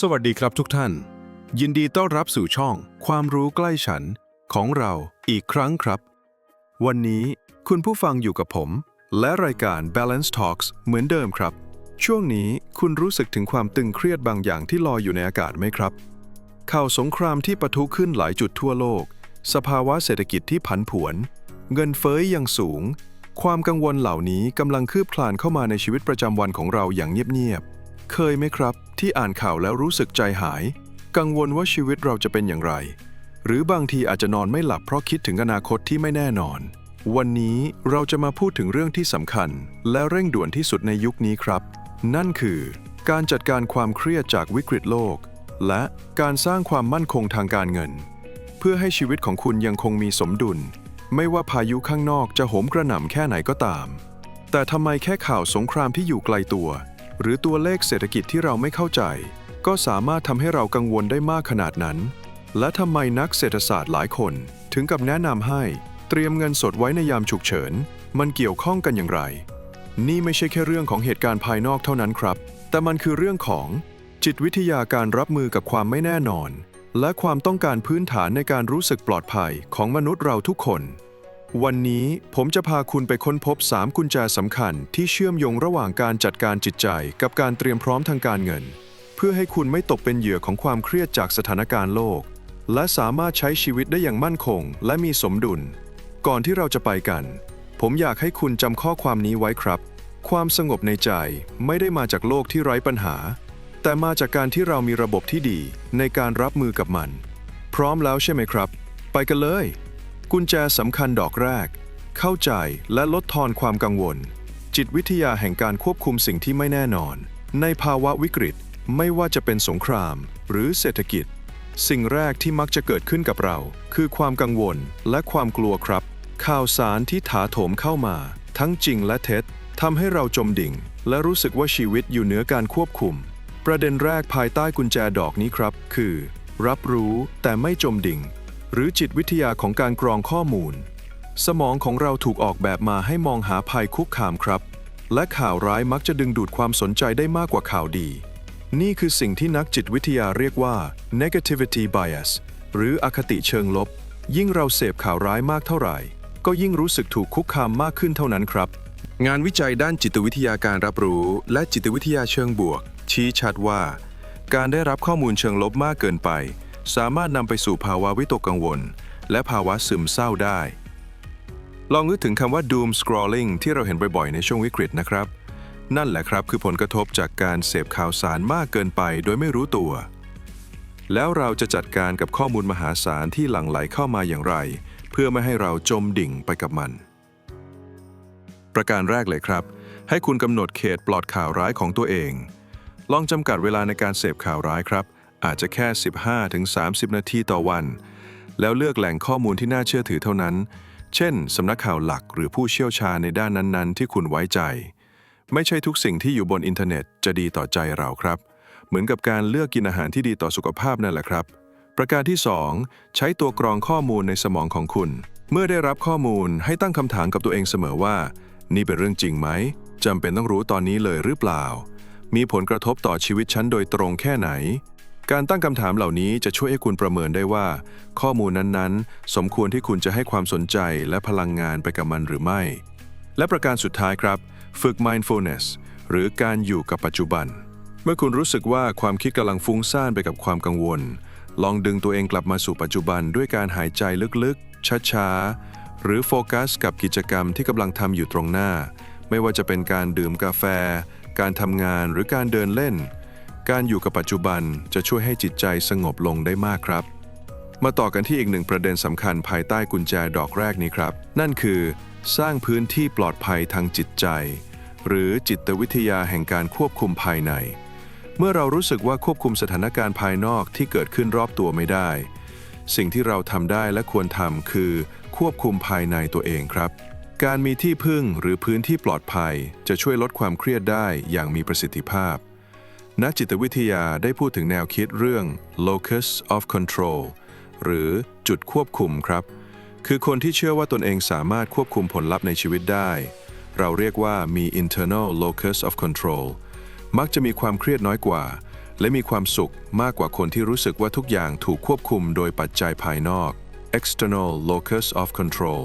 สวัสดีครับทุกท่าน ยินดีต้อนรับสู่ช่อง ความรู้ใกล้ฉันของเราอีกครั้งครับ วันนี้คุณผู้ฟังอยู่กับผม และรายการ Balance Talks เหมือนเดิมครับ ช่วงนี้คุณรู้สึกถึงความตึงเครียดบางอย่างที่ลอยอยู่ในอากาศไหมครับ ข่าวสงครามที่ปะทุขึ้นหลายจุดทั่วโลก สภาวะเศรษฐกิจที่ผันผวน เงินเฟ้ยยังสูง ความกังวลเหล่านี้กำลังคืบคลานเข้ามาในชีวิตประจำวันของเราอย่างเงียบๆ เคยไหมครับ ที่อ่านข่าวแล้วรู้สึกใจหาย กังวลว่าชีวิตเราจะเป็นอย่างไร หรือบางทีอาจจะนอนไม่หลับเพราะคิดถึงอนาคตที่ไม่แน่นอน วันนี้เราจะมาพูดถึงเรื่องที่สำคัญ และเร่งด่วนที่สุดในยุคนี้ครับ นั่นคือ การจัดการความเครียดจากวิกฤตโลก และการสร้างความมั่นคงทางการเงิน เพื่อให้ชีวิตของคุณยังคงมีสมดุล ไม่ว่าพายุข้างนอกจะโหมกระหน่ำแค่ไหนก็ตาม แต่ทำไมแค่ข่าวสงครามที่อยู่ไกลตัว หรือตัวเลขเศรษฐกิจที่เราไม่เข้าใจ ก็สามารถทำให้เรากังวลได้มากขนาดนั้น และทำไมนักเศรษฐศาสตร์หลายคน ถึงกับแนะนำให้เตรียมเงินสดไว้ในยามฉุกเฉิน มันเกี่ยวข้องกันอย่างไร นี่ไม่ใช่แค่เรื่องของเหตุการณ์ภายนอกเท่านั้นครับ แต่มันคือเรื่องของจิตวิทยาการรับมือกับความไม่แน่นอน และความต้องการพื้นฐานในการรู้สึกปลอดภัยของมนุษย์เราทุกคน วันนี้ผมจะพาคุณไปค้นพบ 3 กุญแจสำคัญที่เชื่อมโยงระหว่างการจัดการจิตใจกับการเตรียมพร้อมทางการเงิน เพื่อให้คุณไม่ตกเป็นเหยื่อของความเครียดจากสถานการณ์โลก และสามารถใช้ชีวิตได้อย่างมั่นคง และมีสมดุล ก่อนที่เราจะไปกัน ผมอยากให้คุณจำข้อความนี้ไว้ครับ ความสงบในใจไม่ได้มาจากโลกที่ไร้ปัญหา แต่มาจากการที่เรามีระบบที่ดีในการรับมือกับมัน พร้อมแล้วใช่ไหมครับ ไปกันเลย กุญแจสำคัญดอกแรก เข้าใจและลดทอนความกังวล จิตวิทยาแห่งการควบคุมสิ่งที่ไม่แน่นอน ในภาวะวิกฤตไม่ว่าจะเป็นสงคราม หรือเศรษฐกิจ สิ่งแรกที่มักจะเกิดขึ้นกับเรา คือความกังวลและความกลัวครับ ข่าวสารที่ถาโถมเข้ามา ทั้งจริงและเท็จทำให้เราจมดิ่ง และรู้สึกว่าชีวิตอยู่เหนือการควบคุม ประเด็นแรกภายใต้กุญแจดอกนี้ครับ คือ รับรู้แต่ไม่จมดิ่ง หรือจิตวิทยาของการกรองข้อมูล สมองของเราถูกออกแบบมาให้มองหาภัยคุกคามครับ และข่าวร้ายมักจะดึงดูดความสนใจได้มากกว่าข่าวดี นี่คือสิ่งที่นักจิตวิทยาเรียกว่า negativity bias หรืออคติเชิงลบ ยิ่งเราเสพข่าวร้ายมากเท่าไหร่ ก็ยิ่งรู้สึกถูกคุกคามมากขึ้นเท่านั้นครับ งานวิจัยด้านจิตวิทยาการรับรู้ และจิตวิทยาเชิงบวก ชี้ชัดว่า การได้รับข้อมูลเชิงลบมากเกินไป สามารถนำไปสู่ภาวะวิตกกังวล และภาวะซึมเศร้าได้ ลองนึกถึงคำว่า doom scrolling ที่เราเห็นบ่อยๆ ในช่วงวิกฤตนะครับ นั่นแหละครับคือผลกระทบจากการเสพข่าวสารมากเกินไปโดยไม่รู้ตัว แล้วเราจะจัดการกับข้อมูลมหาศาลที่หลั่งไหลเข้ามาอย่างไร เพื่อไม่ให้เราจมดิ่งไปกับมัน ประการแรกเลยครับ ให้คุณกำหนดเขตปลอดข่าวร้ายของตัวเอง ลองจำกัดเวลาในการเสพข่าวร้ายครับ อาจจะแค่ 15-30 นาทีต่อวัน แล้วเลือกแหล่งข้อมูลที่น่าเชื่อถือเท่านั้น เช่นสำนักข่าวหลักหรือผู้เชี่ยวชาญในด้านนั้นๆ ที่คุณไว้ใจ ไม่ใช่ทุกสิ่งที่อยู่บนอินเทอร์เน็ตจะดีต่อใจเราครับ เหมือนกับการเลือกกินอาหารที่ดีต่อสุขภาพนั่นแหละครับ ประการที่ 2 ใช้ตัวกรองข้อมูลในสมองของคุณ เมื่อได้รับข้อมูลให้ตั้งคำถามกับตัวเองเสมอว่า นี่เป็นเรื่องจริงไหมจำเป็นต้องรู้ตอนนี้เลยหรือเปล่า มีผลกระทบต่อชีวิตฉันโดยตรงแค่ไหน การตั้งคำถามเหล่านี้จะช่วยให้คุณประเมินได้ว่า ข้อมูลนั้นๆ สมควรที่คุณจะให้ความสนใจและพลังงานไปกับมันหรือไม่ และประการสุดท้ายครับ ฝึก mindfulness หรือการอยู่กับปัจจุบัน เมื่อคุณรู้สึกว่าความคิดกำลังฟุ้งซ่านไปกับความกังวล ลองดึงตัวเองกลับมาสู่ปัจจุบันด้วยการหายใจลึกๆ ช้าๆ หรือโฟกัส กับกิจกรรมที่กำลังทำอยู่ตรงหน้า ไม่ว่าจะเป็นการดื่มกาแฟ การทำงานหรือการเดินเล่น การอยู่กับปัจจุบันจะช่วยให้จิตใจสงบลงได้มากครับ มาต่อกันที่อีกหนึ่งประเด็นสำคัญภายใต้กุญแจดอกแรกนี้ครับ นั่นคือ สร้างพื้นที่ปลอดภัยทางจิตใจ หรือจิตวิทยาแห่งการควบคุมภายใน เมื่อเรารู้สึกว่าควบคุมสถานการณ์ภายนอกที่เกิดขึ้นรอบตัวไม่ได้ สิ่งที่เราทำได้และควรทำคือ ควบคุมภายในตัวเองครับการมีที่พึ่งหรือพื้นที่ปลอดภัย จะช่วยลดความเครียดได้อย่างมีประสิทธิภาพ นักจิตวิทยาได้พูดถึงแนวคิดเรื่อง locus of control หรือจุดควบคุมครับ คือคนที่เชื่อว่าตนเองสามารถควบคุมผลลัพธ์ในชีวิตได้ เราเรียกว่ามี internal locus of control มักจะมีความเครียดน้อยกว่า และมีความสุขมากกว่าคนที่รู้สึกว่าทุกอย่างถูกควบคุมโดยปัจจัยภายนอก external locus of control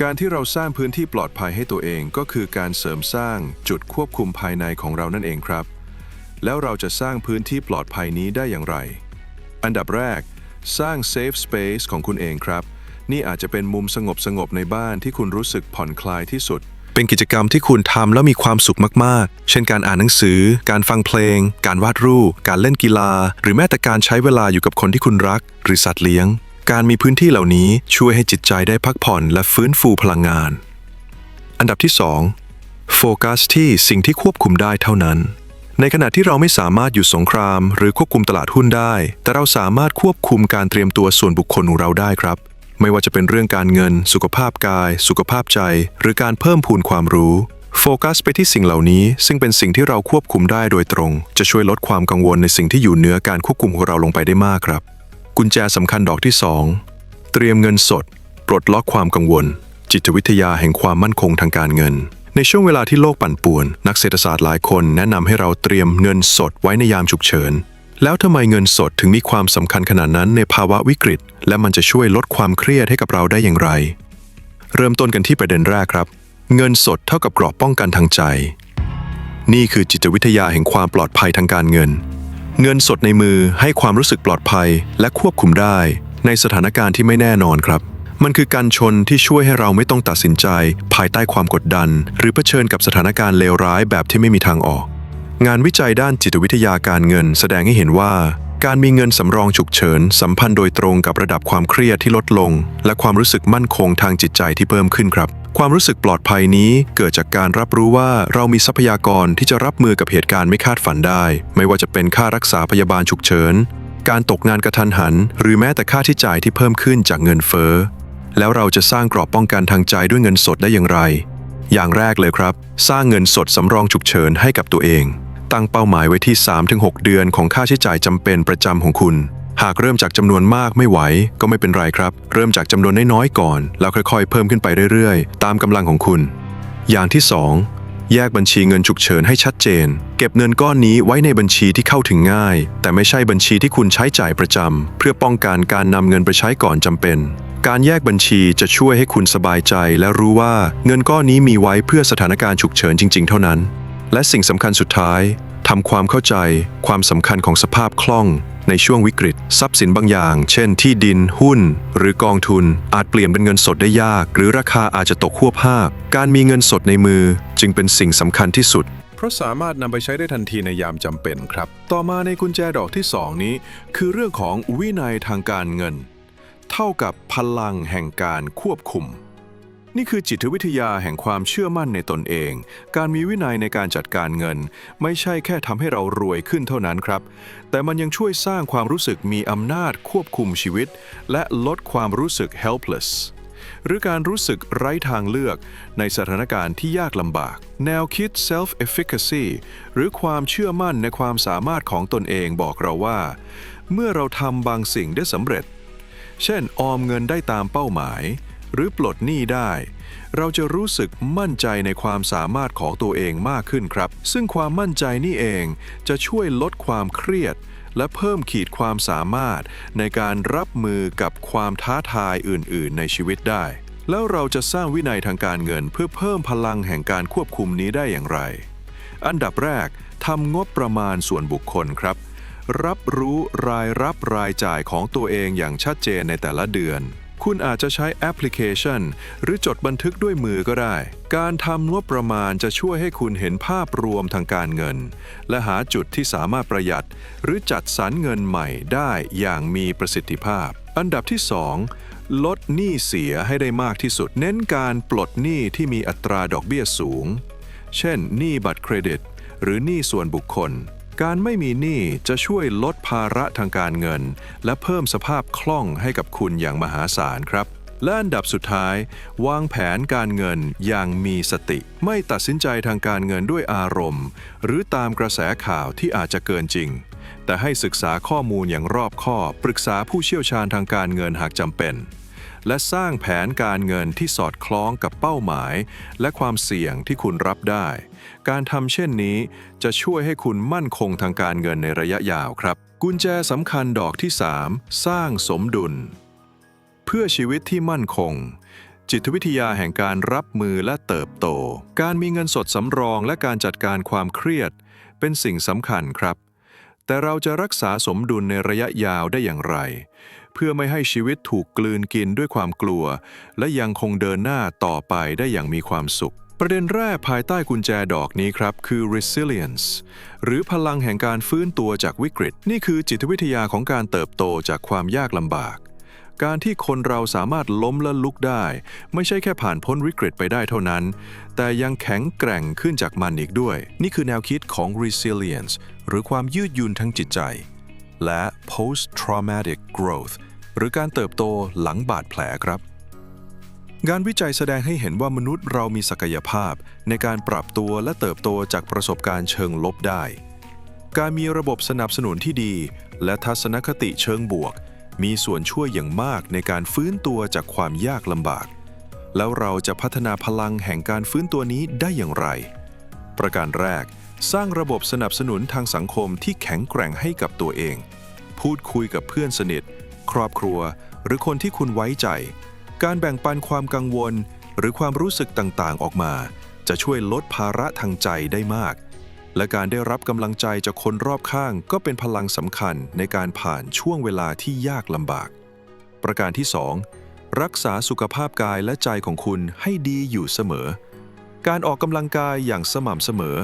การที่เราสร้างพื้นที่ปลอดภัยให้ตัวเองก็คือการเสริมสร้างจุดควบคุมภายในของเรานั่นเองครับ แล้วเราจะสร้างพื้นที่ปลอดภัยนี้ได้อย่างไร อันดับแรก สร้าง safe space ของคุณเองครับ นี่อาจจะเป็นมุมสงบสงบในบ้านที่คุณรู้สึกผ่อนคลายที่สุด เป็นกิจกรรมที่คุณทำแล้วมีความสุขมากๆ เช่นการอ่านหนังสือ การฟังเพลง การวาดรูป การเล่นกีฬา หรือแม้แต่การใช้เวลาอยู่กับคนที่คุณรัก หรือสัตว์เลี้ยง การมีพื้นที่เหล่านี้ช่วยให้จิตใจได้พักผ่อนและฟื้นฟูพลังงาน อันดับที่ 2 โฟกัสที่สิ่งที่ควบคุมได้เท่านั้น ในขณะที่เราไม่สามารถหยุดสงคราม หรือควบคุมตลาดหุ้นได้ แต่เราสามารถควบคุมการเตรียมตัวส่วนบุคคลของเราได้ครับ ไม่ว่าจะเป็นเรื่องการเงิน สุขภาพกาย สุขภาพใจ หรือการเพิ่มพูนความรู้ โฟกัสไปที่สิ่งเหล่านี้ ซึ่งเป็นสิ่งที่เราควบคุมได้โดยตรง จะช่วยลดความกังวลในสิ่งที่อยู่เหนือการควบคุมของเราลงไปได้มากครับ กุญแจสำคัญดอกที่ 2 เตรียมเงินสด ปลดล็อกความกังวล จิตวิทยาแห่งความมั่นคงทางการเงิน ในช่วงเวลาที่โลกปั่นป่วน นักเศรษฐศาสตร์หลายคนแนะนำให้เราเตรียมเงินสดไว้ในยามฉุกเฉิน แล้วทำไมเงินสดถึงมีความสำคัญขนาดนั้นในภาวะวิกฤต และมันจะช่วยลดความเครียดให้กับเราได้อย่างไร เริ่มต้นกันที่ประเด็นแรกครับ เงินสดเท่ากับเกราะป้องกันทางใจ นี่คือจิตวิทยาแห่งความปลอดภัยทางการเงิน เงินสดในมือให้ความรู้สึกปลอดภัยและควบคุมได้ ในสถานการณ์ที่ไม่แน่นอนครับ มันคือการชนที่ช่วยให้เราไม่ต้องตัดสินใจ ภายใต้ความกดดัน หรือเผชิญกับสถานการณ์เลวร้ายแบบที่ไม่มีทางออก งานวิจัยด้านจิตวิทยาการเงิน แสดงให้เห็นว่าการมีเงินสำรองฉุกเฉิน สัมพันธ์โดยตรงกับระดับความเครียดที่ลดลง และความรู้สึกมั่นคงทางจิตใจที่เพิ่มขึ้นครับ ความรู้สึกปลอดภัยนี้เกิดจากการรับรู้ว่าเรามีทรัพยากรที่จะรับมือกับเหตุการณ์ไม่คาดฝันได้ ไม่ว่าจะเป็นค่ารักษาพยาบาลฉุกเฉิน การตกงานกระทันหัน หรือแม้แต่ค่าที่จ่ายที่เพิ่มขึ้นจากเงินเฟ้อ แล้วเราจะสร้างกรอบป้องกันทางใจด้วยเงินสดได้อย่างไร อย่างแรกเลยครับ สร้างเงินสดสำรองฉุกเฉินให้กับตัวเอง ตั้งเป้าหมายไว้ที่ 3-6 เดือนของค่าใช้จ่ายจำเป็นประจำของคุณ หากเริ่มจากจำนวนมากไม่ไหวก็ไม่เป็นไรครับ เริ่มจากจำนวนน้อยๆก่อน แล้วค่อยๆ เพิ่มขึ้นไปเรื่อยๆ ตามกำลังของคุณ อย่างที่ 2 แยกบัญชีเงินฉุกเฉินให้ชัดเจน เก็บเงินก้อนนี้ไว้ในบัญชีที่เข้าถึงง่าย แต่ไม่ใช่บัญชีที่คุณใช้จ่ายประจำเพื่อป้องกันการนำเงินไปใช้ก่อนจำเป็น การแยกบัญชีจะช่วยให้คุณสบายใจ และรู้ว่าเงินก้อนนี้มีไว้เพื่อสถานการณ์ฉุกเฉินจริง ๆ เท่านั้น และสิ่งสำคัญสุดท้ายทำความเข้าใจความสำคัญของสภาพคล่อง ในช่วงวิกฤต ทรัพย์สินบางอย่าง เช่น ที่ดิน หุ้น หรือกองทุน อาจเปลี่ยนเป็นเงินสดได้ยาก หรือราคาอาจจะตกควภาพ การมีเงินสดในมือจึงเป็นสิ่งสำคัญที่สุด เพราะสามารถนำไปใช้ได้ทันทีในยามจำเป็นครับ ต่อมาในกุญแจดอกที่ 2 นี้ คือเรื่องของวินัยทางการเงิน เท่ากับพลังแห่งการควบคุม นี่คือจิตวิทยาแห่งความเชื่อมั่นในตนเอง การมีวินัยในการจัดการเงิน ไม่ใช่แค่ทำให้เรารวยขึ้นเท่านั้นครับ แต่มันยังช่วยสร้างความรู้สึกมีอำนาจควบคุมชีวิต และลดความรู้สึก helpless หรือการรู้สึกไร้ทางเลือกในสถานการณ์ที่ยากลำบาก แนวคิด self-efficacy หรือความเชื่อมั่นในความสามารถของตนเองบอกเราว่า เมื่อเราทำบางสิ่งได้สำเร็จ เช่น ออมเงินได้ตามเป้าหมาย หรือปลดหนี้ได้ เราจะรู้สึกมั่นใจในความสามารถของตัวเองมากขึ้นครับ ซึ่งความมั่นใจนี่เองจะช่วยลดความเครียด และเพิ่มขีดความสามารถ ในการรับมือกับความท้าทายอื่น ๆ ในชีวิตได้ แล้วเราจะสร้างวินัยทางการเงิน เพื่อเพิ่มพลังแห่งการควบคุมนี้ได้อย่างไร อันดับแรกทำงบประมาณส่วนบุคคลครับ รับรู้รายรับรายจ่ายของตัวเองอย่างชัดเจนในแต่ละเดือน คุณอาจจะใช้แอปพลิเคชัน หรือจดบันทึกด้วยมือก็ได้ การทำงบประมาณจะช่วยให้คุณเห็นภาพรวมทางการเงิน และหาจุดที่สามารถประหยัด หรือจัดสรรเงินใหม่ได้อย่างมีประสิทธิภาพ อันดับที่ 2ลดหนี้เสียให้ได้มากที่สุด เน้นการปลดหนี้ที่มีอัตราดอกเบี้ยสูง เช่น หนี้บัตรเครดิต หรือหนี้ส่วนบุคคล การไม่มีหนี้จะช่วยลดภาระทางการเงิน และเพิ่มสภาพคล่องให้กับคุณอย่างมหาศาลครับและอันดับสุดท้าย วางแผนการเงินอย่างมีสติ ไม่ตัดสินใจทางการเงินด้วยอารมณ์ หรือตามกระแสข่าวที่อาจจะเกินจริง แต่ให้ศึกษาข้อมูลอย่างรอบคอบ ปรึกษาผู้เชี่ยวชาญทางการเงินหากจำเป็น และสร้างแผนการเงินที่สอดคล้องกับเป้าหมาย และความเสี่ยงที่คุณรับได้ การทำเช่นนี้จะช่วยให้คุณมั่นคงทางการเงินในระยะยาวครับ กุญแจสำคัญดอกที่ 3 สร้างสมดุล เพื่อชีวิตที่มั่นคงจิตวิทยาแห่งการรับมือและเติบโต การมีเงินสดสำรองและการจัดการความเครียด เป็นสิ่งสำคัญครับ แต่เราจะรักษาสมดุลในระยะยาวได้อย่างไร พื่อไม่ให้ชีวิตถูกกลืนกินด้วยความกลัว และยังคงเดินหน้าต่อไปได้อย่างมีความสุข ประเด็นแรกภายใต้กุญแจดอกนี้ครับ คือ resilience หรือพลังแห่งการฟื้นตัวจากวิกฤต นี่คือจิตวิทยาของการเติบโตจากความยากลำบาก การที่คนเราสามารถล้มและลุกได้ ไม่ใช่แค่ผ่านพ้นวิกฤตไปได้เท่านั้น แต่ยังแข็งแกร่งขึ้นจากมันอีกด้วย นี่คือแนวคิดของ resilience หรือความยืดหยุ่นทางจิตใจ และ post traumatic growth หรือการเติบโตหลังบาดแผลครับ งานวิจัยแสดงให้เห็นว่ามนุษย์เรามีศักยภาพ ในการปรับตัวและเติบโตจากประสบการณ์เชิงลบได้ การมีระบบสนับสนุนที่ดี และทัศนคติเชิงบวก มีส่วนช่วยอย่างมากในการฟื้นตัวจากความยากลำบาก แล้วเราจะพัฒนาพลังแห่งการฟื้นตัวนี้ได้อย่างไร ประการแรกสร้างระบบสนับสนุนทางสังคมที่แข็งแกร่งให้กับตัวเอง พูดคุยกับเพื่อนสนิท ครอบครัว หรือคนที่คุณไว้ใจ การแบ่งปันความกังวล หรือความรู้สึกต่างๆ ออกมา จะช่วยลดภาระทางใจได้มาก และการได้รับกำลังใจจากคนรอบข้าง ก็เป็นพลังสำคัญในการผ่านช่วงเวลาที่ยากลำบาก ประการที่ 2 รักษาสุขภาพกายและใจของคุณให้ดีอยู่เสมอ การออกกำลังกายอย่างสม่ำเสมอ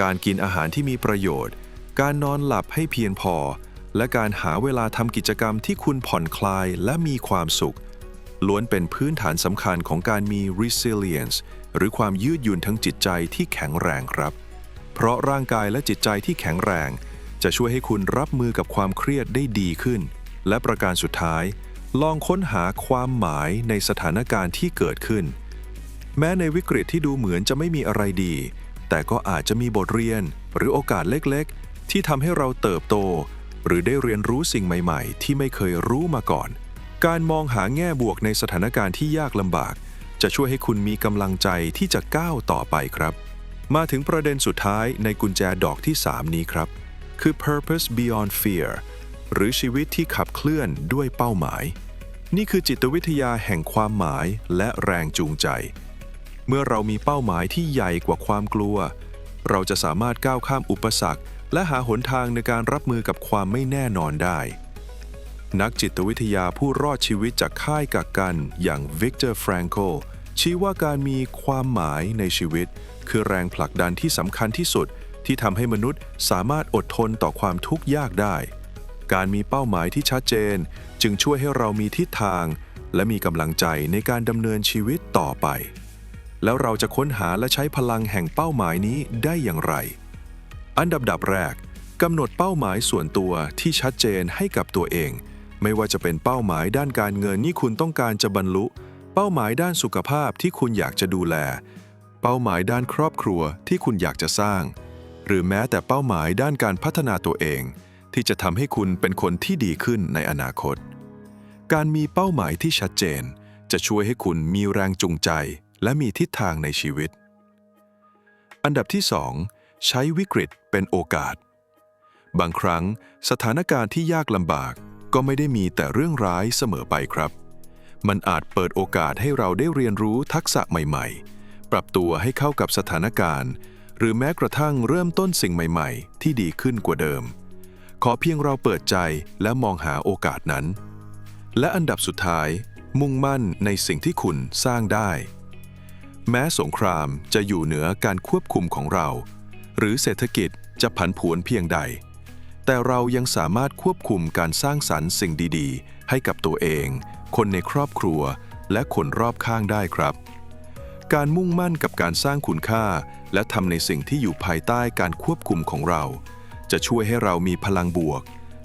การกินอาหารที่มีประโยชน์ การนอนหลับให้เพียงพอ และการหาเวลาทำกิจกรรมที่คุณผ่อนคลายและมีความสุข ล้วนเป็นพื้นฐานสำคัญของการมี resilience หรือความยืดหยุ่นทั้งจิตใจที่แข็งแรงครับ เพราะร่างกายและจิตใจที่แข็งแรง จะช่วยให้คุณรับมือกับความเครียดได้ดีขึ้น และประการสุดท้าย ลองค้นหาความหมายในสถานการณ์ที่เกิดขึ้น แม้ในวิกฤตที่ดูเหมือนจะไม่มีอะไรดี แต่ก็อาจจะมีบทเรียน หรือโอกาสเล็กๆ ที่ทำให้เราเติบโต หรือได้เรียนรู้สิ่งใหม่ ๆ ที่ไม่เคยรู้มาก่อน การมองหาแง่บวกในสถานการณ์ที่ยากลำบาก จะช่วยให้คุณมีกำลังใจที่จะก้าวต่อไปครับ มาถึงประเด็นสุดท้ายในกุญแจดอกที่ 3 นี้ครับ คือ purpose beyond fear หรือชีวิตที่ขับเคลื่อนด้วยเป้าหมาย นี่คือจิตวิทยาแห่งความหมายและแรงจูงใจ เมื่อเรามีเป้าหมายที่ใหญ่กว่าความกลัว เราจะสามารถก้าวข้ามอุปสรรค และหาหนทางในการรับมือกับความไม่แน่นอนได้ นักจิตวิทยาผู้รอดชีวิตจากค่ายกักกันอย่างวิกเตอร์แฟรงโกลชี้ว่าการมีความหมายในชีวิต คือแรงผลักดันที่สำคัญที่สุด ที่ทำให้มนุษย์สามารถอดทนต่อความทุกข์ยากได้ การมีเป้าหมายที่ชัดเจน จึงช่วยให้เรามีทิศทาง และมีกำลังใจในการดำเนินชีวิตต่อไป แล้วเราจะค้นหาและใช้พลังแห่งเป้าหมายนี้ได้อย่างไร อันดับดับแรกกำหนดเป้าหมายส่วนตัวที่ชัดเจนให้กับตัวเอง ไม่ว่าจะเป็นเป้าหมายด้านการเงินที่คุณต้องการจะบรรลุ เป้าหมายด้านสุขภาพที่คุณอยากจะดูแล เป้าหมายด้านครอบครัวที่คุณอยากจะสร้าง หรือแม้แต่เป้าหมายด้านการพัฒนาตัวเอง ที่จะทำให้คุณเป็นคนที่ดีขึ้นในอนาคต การมีเป้าหมายที่ชัดเจน จะช่วยให้คุณมีแรงจูงใจ และมีทิศทางในชีวิต อันดับที่ 2 ใช้วิกฤตเป็นโอกาส บางครั้งสถานการณ์ที่ยากลำบากก็ไม่ได้มีแต่เรื่องร้ายเสมอไปครับ มันอาจเปิดโอกาสให้เราได้เรียนรู้ทักษะใหม่ๆ ปรับตัวให้เข้ากับสถานการณ์ หรือแม้กระทั่งเริ่มต้นสิ่งใหม่ๆ ที่ดีขึ้นกว่าเดิม ขอเพียงเราเปิดใจและมองหาโอกาสนั้น และอันดับสุดท้าย มุ่งมั่นในสิ่งที่คุณสร้างได้ แม้สงครามจะอยู่เหนือการควบคุมของเรา หรือเศรษฐกิจจะผันผวนเพียงใด แต่เรายังสามารถควบคุมการสร้างสรรค์สิ่งดีๆ ให้กับตัวเอง คนในครอบครัว และคนรอบข้างได้ครับ การมุ่งมั่นกับการสร้างคุณค่า และทำในสิ่งที่อยู่ภายใต้การควบคุมของเรา จะช่วยให้เรามีพลังบวก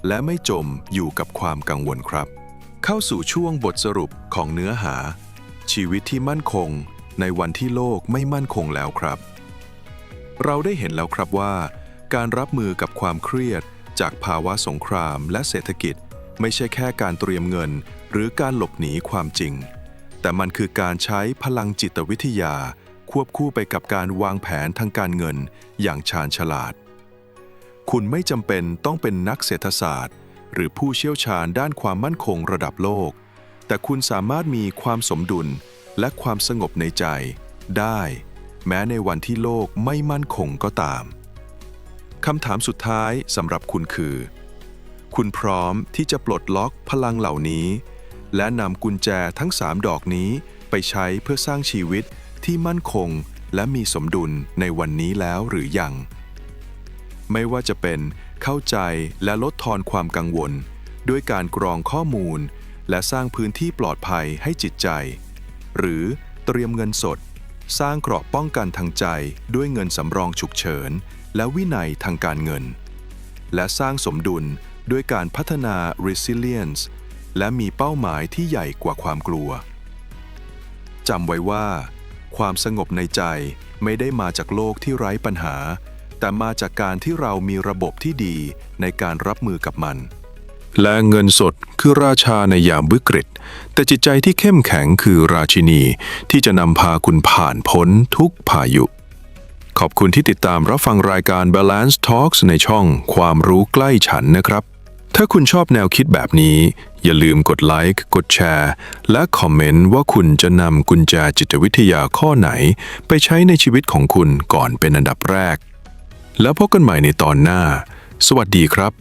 และไม่จมอยู่กับความกังวลครับ เข้าสู่ช่วงบทสรุปของเนื้อหา ชีวิตที่มั่นคงในวันที่โลกไม่มั่นคงแล้วครับ เราได้เห็นแล้วครับว่า การรับมือกับความเครียด จากภาวะสงครามและเศรษฐกิจ ไม่ใช่แค่การเตรียมเงิน หรือการหลบหนีความจริง แต่มันคือการใช้พลังจิตวิทยา ควบคู่ไปกับการวางแผนทางการเงินอย่างชาญฉลาด คุณไม่จำเป็นต้องเป็นนักเศรษฐศาสตร์ หรือผู้เชี่ยวชาญด้านความมั่นคงระดับโลก แต่คุณสามารถมีความสมดุลและความสงบในใจได้ แม้ในวันที่โลกไม่มั่นคงก็ตามคำถามสุดท้ายสำหรับคุณคือ คุณพร้อมที่จะปลดล็อกพลังเหล่านี้ และนำกุญแจทั้ง3ดอกนี้ไปใช้เพื่อสร้างชีวิตที่มั่นคงและมีสมดุลในวันนี้แล้วหรือยัง ไม่ว่าจะเป็นเข้าใจและลดทอนความกังวล ด้วยการกรองข้อมูล และสร้างพื้นที่ปลอดภัยให้จิตใจ หรือเตรียมเงินสด สร้างเกราะป้องกันทางใจด้วยเงินสำรองฉุกเฉิน และวินัยทางการเงิน และสร้างสมดุลด้วยการพัฒนา resilience และมีเป้าหมายที่ใหญ่กว่าความกลัวจำไว้ว่า ความสงบในใจไม่ได้มาจากโลกที่ไร้ปัญหา แต่มาจากการที่เรามีระบบที่ดีในการรับมือกับมัน และเงินสดคือราชาในยามวิกฤต แต่จิตใจที่เข้มแข็งคือราชินีที่จะนำพาคุณผ่านพ้นทุกพายุ ขอบคุณที่ติดตามรับฟังรายการ Balance Talks ในช่องความรู้ใกล้ฉันนะครับ ถ้าคุณชอบแนวคิดแบบนี้ อย่าลืมกดไลค์กดแชร์ และคอมเมนต์ว่าคุณจะนำกุญแจจิตวิทยาข้อไหน ไปใช้ในชีวิตของคุณก่อนเป็นอันดับแรก แล้วพบกันใหม่ในตอนหน้า สวัสดีครับ